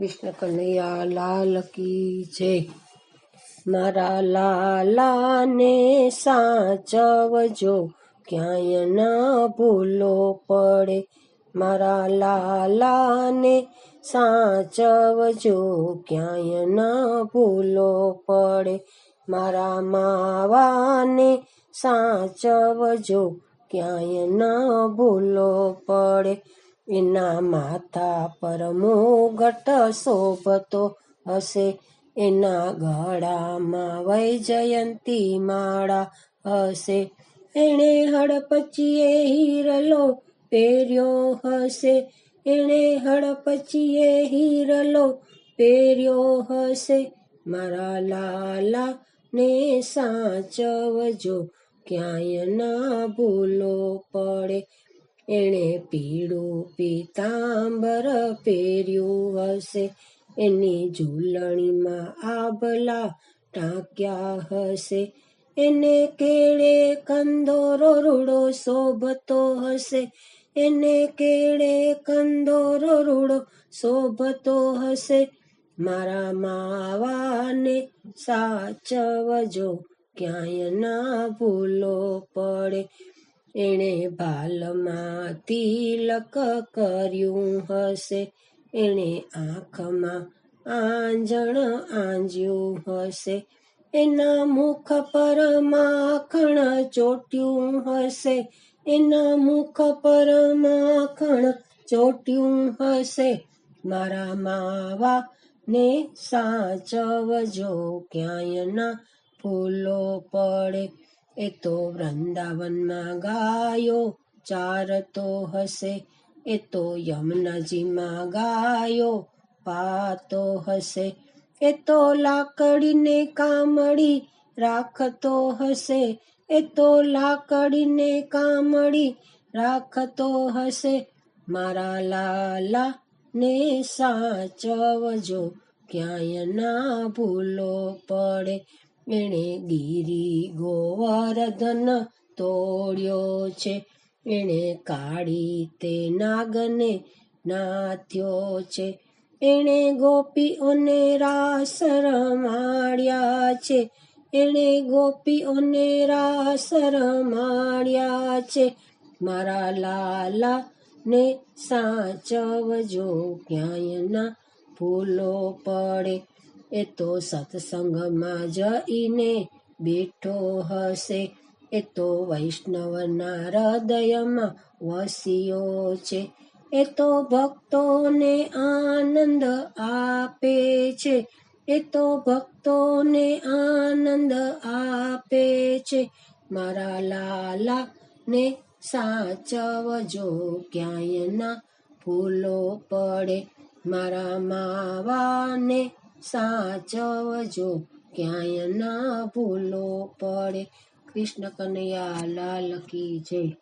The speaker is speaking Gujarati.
કૃષ્ણ કનૈયા લાલ કી જય. મારા લાલાને સાચવજો, ક્યાંય ન ભૂલો પડે. મારા લાલાને સાચવજો, ક્યાંય ન ભૂલો પડે. મારા માવાને સાચવજો, ક્યાંય ન ભૂલો પડે. એના માથા પર મુગટ શોભતો હશે. એના ગળામાં વૈજયંતી માળા હશે. એણે હડપચીએ હીરલો પહેર્યો હશે. એણે હડપચીએ હીરલો પહેર્યો હશે. મારા લાલા ને સાચવજો, ક્યાંય ના ભૂલો પડે. એણે પીળું પીતાંબર પહેર્યું હશે. એની ઝૂલણીમાં આબલા ટાંક્યા હશે. એને કેળે કંદોરો રૂડો શોભતો હશે. એને કેળે કંદોરો રૂડો શોભતો હશે. મારા માવાને સાચવજો, ક્યાંય ના ભૂલો પડે. એણે ભાલમાં તિલક કર્યું હશે. એણે આંખમાં આંજણ આંજ્યું હશે. એના મુખ પર માખણ ચોટ્યું હશે. એના મુખ પર માખણ ચોટ્યું હશે. મારા માવા ને સાચવજો, ક્યાંય ના ફૂલો પડે. એ તો વૃંદાવનમાં ગાયો ચારતો હશે. એ તો યમુનાજીમાં ગાયો પાતો હશે. એ તો લાકડીને કામડી રાખતો હશે. એ તો લાકડીને કામડી રાખતો હશે. મારા લાલા ને સાચવજો, ક્યાંય ના ભૂલો પડે. એણે ગીરી ગોવર્ધન તોડ્યો છે. એણે કાળી તે નાગને નાથ્યો છે. એણે ગોપીઓને રાસ રમાડ્યા છે. એણે ગોપીઓને રાસ રમાડ્યા છે. મારા લાલા ને સાચવજો ક્યાંય ના ભૂલો પડે. એ તો સત્સંગમાં જઈને બેઠો હશે. એ તો વૈષ્ણવના હૃદયમાં વસ્યો છે. એ તો ભક્તોને આનંદ આપે છે. એ તો ભક્તોને આનંદ આપે છે. મારા લાલા ને સાચવજો, ક્યાંય ના ભૂલો પડે. મારા માવાને સાચવજો ક્યાંય ના ભૂલો પડે. કૃષ્ણ કનૈયા લાલ કી જય.